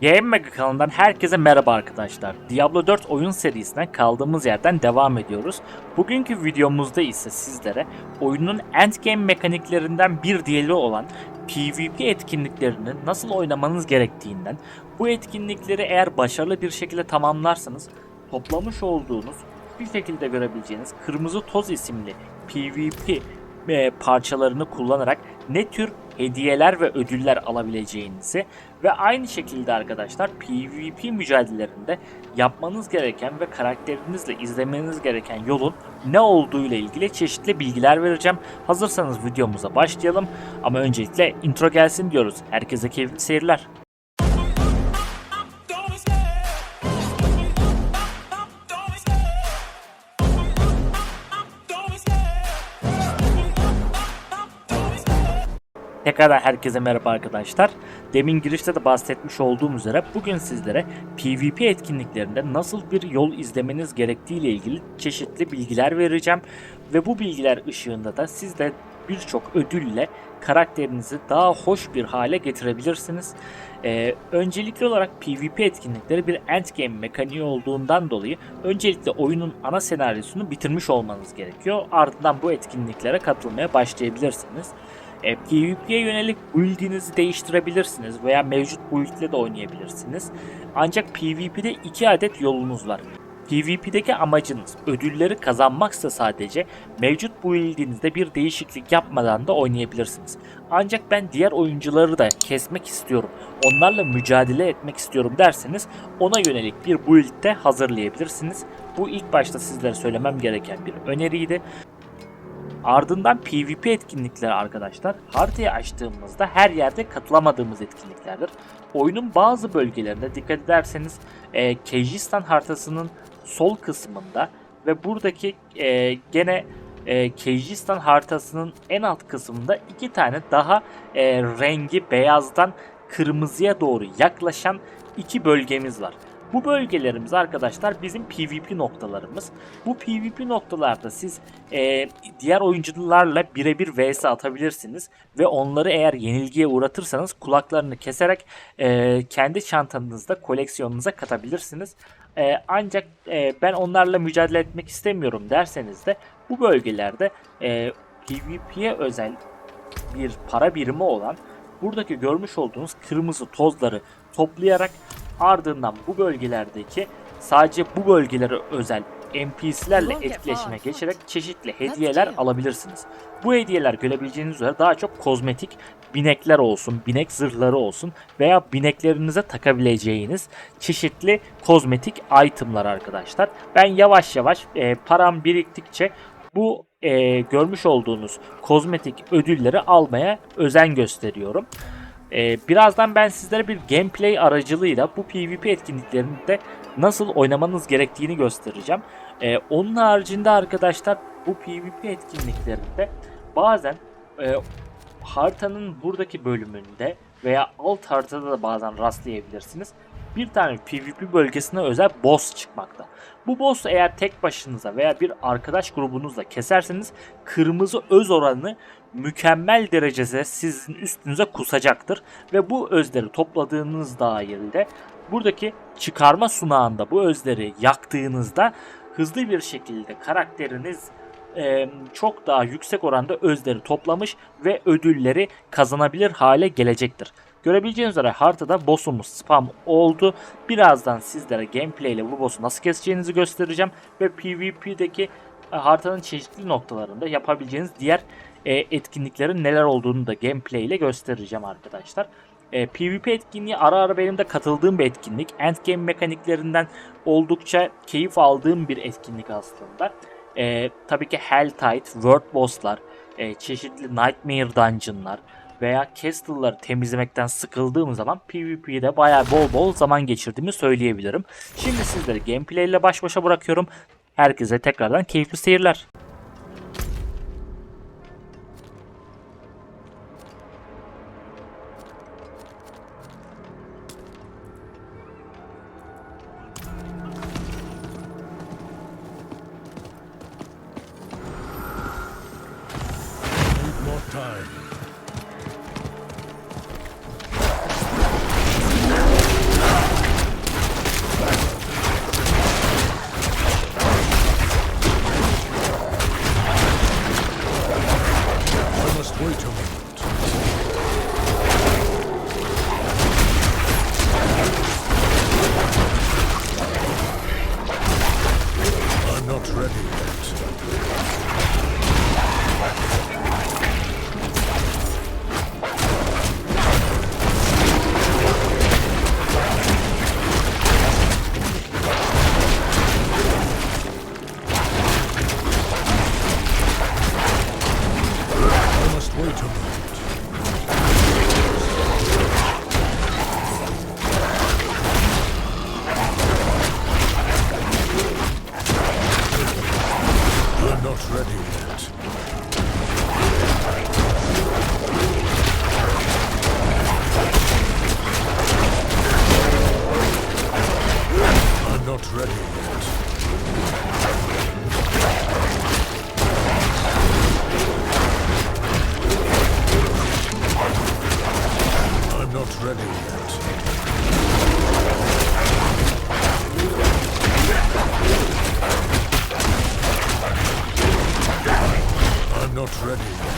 YM Mega kanalından herkese merhaba arkadaşlar. Diablo 4 oyun serisine kaldığımız yerden devam ediyoruz. Bugünkü videomuzda ise sizlere oyunun endgame mekaniklerinden bir diğeri olan PvP etkinliklerini nasıl oynamanız gerektiğinden, bu etkinlikleri eğer başarılı bir şekilde tamamlarsanız toplamış olduğunuz bir şekilde görebileceğiniz Kırmızı Toz isimli PvP e, parçalarını kullanarak ne tür hediyeler ve ödüller alabileceğinizi ve aynı şekilde arkadaşlar PvP mücadelelerinde yapmanız gereken ve karakterinizle izlemeniz gereken yolun ne olduğu ile ilgili çeşitli bilgiler vereceğim. Hazırsanız videomuza başlayalım ama öncelikle intro gelsin diyoruz. Herkese keyifli seyirler. Tekrardan herkese merhaba arkadaşlar. Demin girişte de bahsetmiş olduğum üzere bugün sizlere PvP etkinliklerinde nasıl bir yol izlemeniz gerektiği ile ilgili çeşitli bilgiler vereceğim. Ve bu bilgiler ışığında da siz de birçok ödülle karakterinizi daha hoş bir hale getirebilirsiniz. Ee, öncelikli olarak PvP etkinlikleri bir endgame mekaniği olduğundan dolayı öncelikle oyunun ana senaryosunu bitirmiş olmanız gerekiyor. Ardından bu etkinliklere katılmaya başlayabilirsiniz. E, PvP'ye yönelik build'inizi değiştirebilirsiniz veya mevcut build ile de oynayabilirsiniz. Ancak PvP'de iki adet yolunuz var. PvP'deki amacınız ödülleri kazanmaksa sadece mevcut build'inizde bir değişiklik yapmadan da oynayabilirsiniz. Ancak ben diğer oyuncuları da kesmek istiyorum, onlarla mücadele etmek istiyorum derseniz ona yönelik bir build de hazırlayabilirsiniz. Bu ilk başta sizlere söylemem gereken bir öneriydi. Ardından PvP etkinlikleri arkadaşlar haritayı açtığımızda her yerde katılamadığımız etkinliklerdir. Oyunun bazı bölgelerinde dikkat ederseniz e, Kyrgyzstan haritasının sol kısmında ve buradaki e, gene e, Kyrgyzstan haritasının en alt kısmında iki tane daha e, rengi beyazdan kırmızıya doğru yaklaşan iki bölgemiz var. Bu bölgelerimiz arkadaşlar bizim PvP noktalarımız. Bu PvP noktalarda siz e, diğer oyuncularla birebir vs atabilirsiniz ve onları eğer yenilgiye uğratırsanız kulaklarını keserek e, kendi çantanızda koleksiyonunuza katabilirsiniz. E, ancak e, ben onlarla mücadele etmek istemiyorum derseniz de bu bölgelerde e, PvP'ye özel bir para birimi olan buradaki görmüş olduğunuz kırmızı tozları toplayarak ardından bu bölgelerdeki sadece bu bölgelere özel NPC'lerle etkileşime geçerek çeşitli hediyeler alabilirsiniz. Bu hediyeler görebileceğiniz üzere daha çok kozmetik binekler olsun, binek zırhları olsun veya bineklerinize takabileceğiniz çeşitli kozmetik itemlar arkadaşlar. Ben yavaş yavaş e, param biriktikçe bu e, görmüş olduğunuz kozmetik ödülleri almaya özen gösteriyorum. Ee, birazdan ben sizlere bir gameplay aracılığıyla bu PvP etkinliklerinde nasıl oynamanız gerektiğini göstereceğim. Ee, onun haricinde arkadaşlar bu PvP etkinliklerinde bazen e, haritanın buradaki bölümünde veya alt haritada da bazen rastlayabilirsiniz. Bir tane PvP bölgesine özel boss çıkmakta. Bu boss eğer tek başınıza veya bir arkadaş grubunuzla keserseniz kırmızı öz oranını mükemmel derecede sizin üstünüze kusacaktır. Ve bu özleri topladığınız dairede buradaki çıkarma sunağında bu özleri yaktığınızda hızlı bir şekilde karakteriniz e, çok daha yüksek oranda özleri toplamış ve ödülleri kazanabilir hale gelecektir. Görebileceğiniz üzere haritada boss'umuz spam oldu. Birazdan sizlere gameplay ile bu boss'u nasıl keseceğinizi göstereceğim ve PvP'deki e, haritanın çeşitli noktalarında yapabileceğiniz diğer e, etkinliklerin neler olduğunu da gameplay ile göstereceğim arkadaşlar. E, PvP etkinliği ara ara benim de katıldığım bir etkinlik. Endgame mekaniklerinden oldukça keyif aldığım bir etkinlik aslında. E, tabii ki Helltide, World Boss'lar, e, çeşitli Nightmare Dungeon'lar veya Castle'ları temizlemekten sıkıldığım zaman PvP'de bayağı bol bol zaman geçirdiğimi söyleyebilirim. Şimdi sizleri gameplay ile baş başa bırakıyorum. Herkese tekrardan keyifli seyirler. not ready.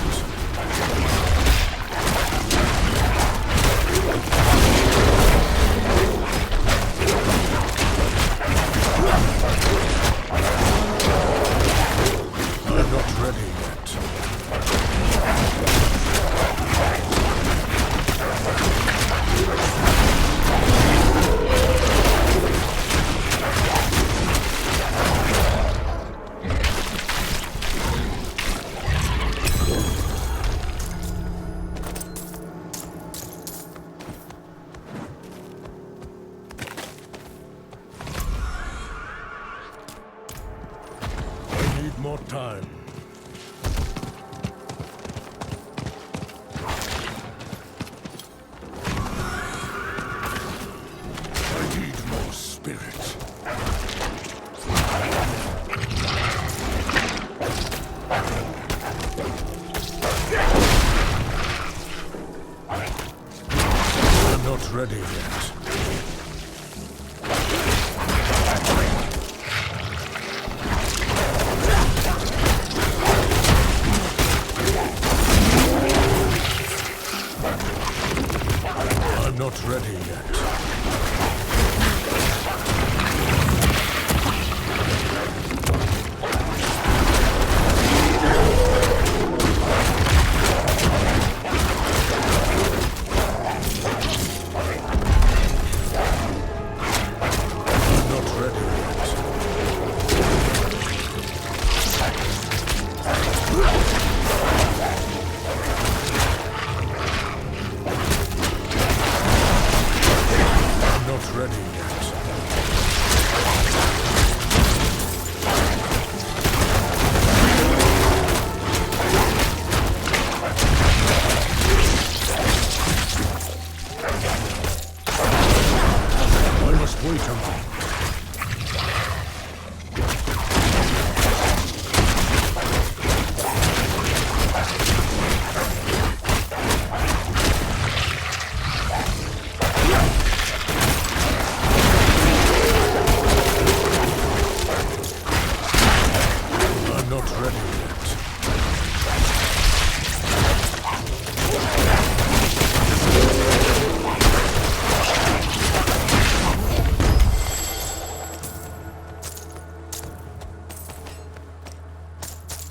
not ready yet.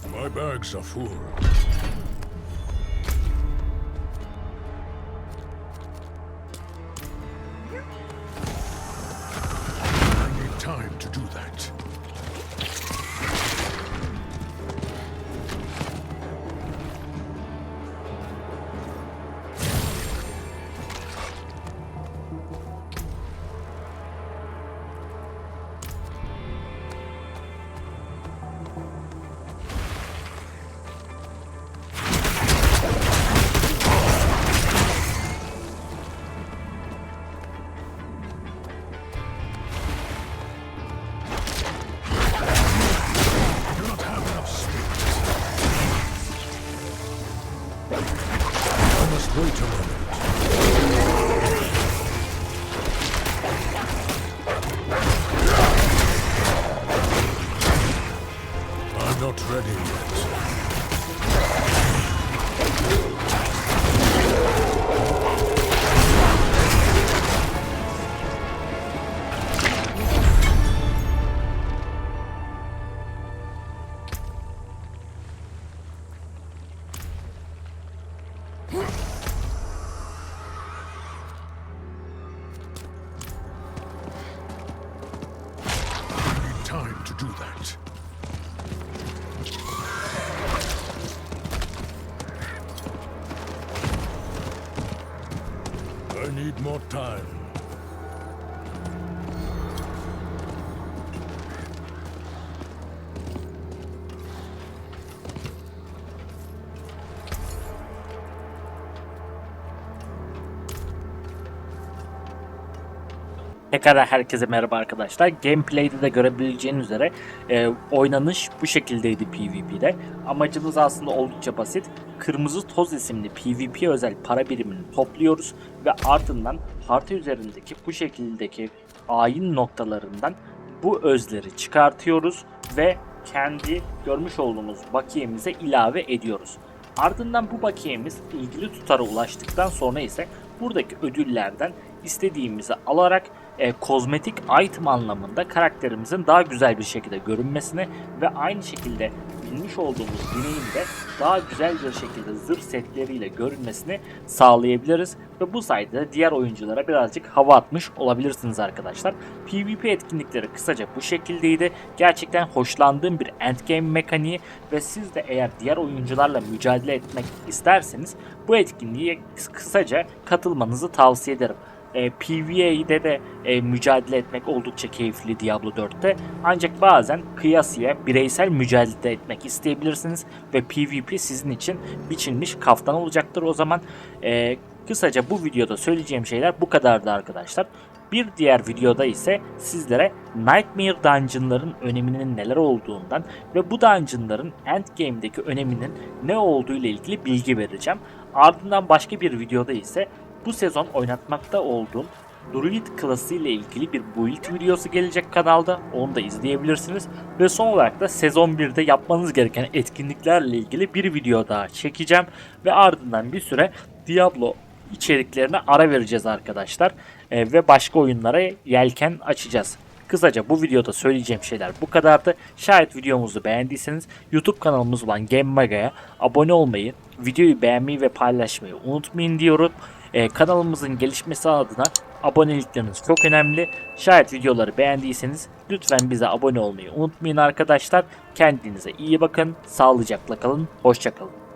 My bags are full. I need time to do that. time to do that. More time. Tekrar herkese merhaba arkadaşlar. Gameplay'de de görebileceğiniz üzere e, oynanış bu şekildeydi PvP'de. Amacımız aslında oldukça basit. Kırmızı Toz isimli PvP özel para birimini topluyoruz ve ardından harita üzerindeki bu şekildeki ayin noktalarından bu özleri çıkartıyoruz ve kendi görmüş olduğumuz bakiyemize ilave ediyoruz. Ardından bu bakiyemiz ilgili tutara ulaştıktan sonra ise buradaki ödüllerden istediğimizi alarak e, kozmetik item anlamında karakterimizin daha güzel bir şekilde görünmesine ve aynı şekilde bilmiş olduğumuz bineğin de daha güzel bir şekilde zırh setleriyle görünmesini sağlayabiliriz ve bu sayede de diğer oyunculara birazcık hava atmış olabilirsiniz arkadaşlar. PvP etkinlikleri kısaca bu şekildeydi. Gerçekten hoşlandığım bir endgame mekaniği ve siz de eğer diğer oyuncularla mücadele etmek isterseniz bu etkinliğe kısaca katılmanızı tavsiye ederim. E, PvE'de de e, mücadele etmek oldukça keyifli Diablo 4'te. Ancak bazen kıyasıya bireysel mücadele etmek isteyebilirsiniz ve PvP sizin için biçilmiş kaftan olacaktır. O zaman e, kısaca bu videoda söyleyeceğim şeyler bu kadardı arkadaşlar. Bir diğer videoda ise sizlere Nightmare Dungeon'ların öneminin neler olduğundan ve bu dungeon'ların endgame'deki öneminin ne olduğu ile ilgili bilgi vereceğim. Ardından başka bir videoda ise bu sezon oynatmakta olduğum Druid klası ile ilgili bir build videosu gelecek kanalda. Onu da izleyebilirsiniz. Ve son olarak da sezon 1'de yapmanız gereken etkinliklerle ilgili bir video daha çekeceğim. Ve ardından bir süre Diablo içeriklerine ara vereceğiz arkadaşlar. Ee, ve başka oyunlara yelken açacağız. Kısaca bu videoda söyleyeceğim şeyler bu kadardı. Şayet videomuzu beğendiyseniz YouTube kanalımız olan Game Maga'ya abone olmayı, videoyu beğenmeyi ve paylaşmayı unutmayın diyorum. Ee, kanalımızın gelişmesi adına abonelikleriniz çok önemli. Şayet videoları beğendiyseniz lütfen bize abone olmayı unutmayın arkadaşlar. Kendinize iyi bakın, sağlıcakla kalın, hoşçakalın.